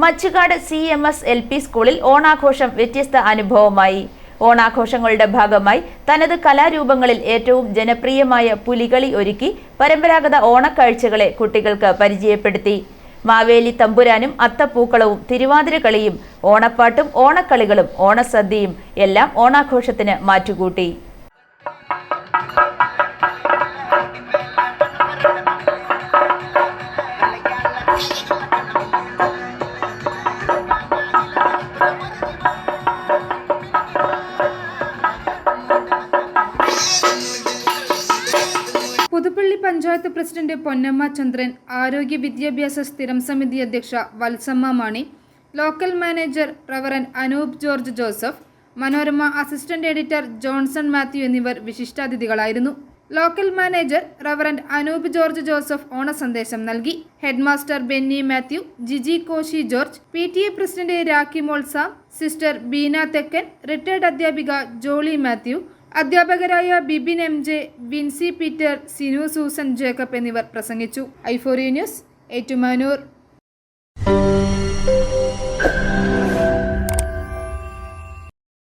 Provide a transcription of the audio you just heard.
Machukad C M S L P സ്കൂളിൽ ഓണാഘോഷം വ്യത്യസ്ത അനുഭവമായി. ഓണാഘോഷങ്ങളുടെ ഭാഗമായി തനത് കലാരൂപങ്ങളിൽ ഏറ്റവും ജനപ്രിയമായ പുലികളി ഒരുക്കി പരമ്പരാഗത ഓണക്കാഴ്ചകളെ കുട്ടികൾക്ക് പരിചയപ്പെടുത്തി. മാവേലി തമ്പുരാനും അത്തപ്പൂക്കളവും തിരുവാതിരക്കളിയും ഓണപ്പാട്ടും ഓണക്കളികളും ഓണസദ്യയും എല്ലാം ഓണാഘോഷത്തിന് മാറ്റുകൂട്ടി. പുതുപ്പള്ളി പഞ്ചായത്ത് പ്രസിഡന്റ് പൊന്നമ്മ ചന്ദ്രൻ ആരോഗ്യ വിദ്യാഭ്യാസ സ്ഥിരം സമിതി അധ്യക്ഷ Valsamma Mani local manager reverend Anoop George Joseph Manorama assistant editor Johnson Mathew എന്നിവർ വിശിഷ്ടാതിഥികളായിരുന്നു. Local manager reverend Anoop George Joseph ഓണ സന്ദേശം നൽകി. Headmaster Benny Mathew Jiji Koshy George P T A president Rakhi മോൾസ sister Beena Thekkan retired അധ്യാപിക Jolly Mathew അധ്യാപകരായ Bibin M J Vincy Peter Sinu Susan Jacob എന്നിവർ പ്രസംഗിച്ചു. ഐഫോറി news Ettumanoor.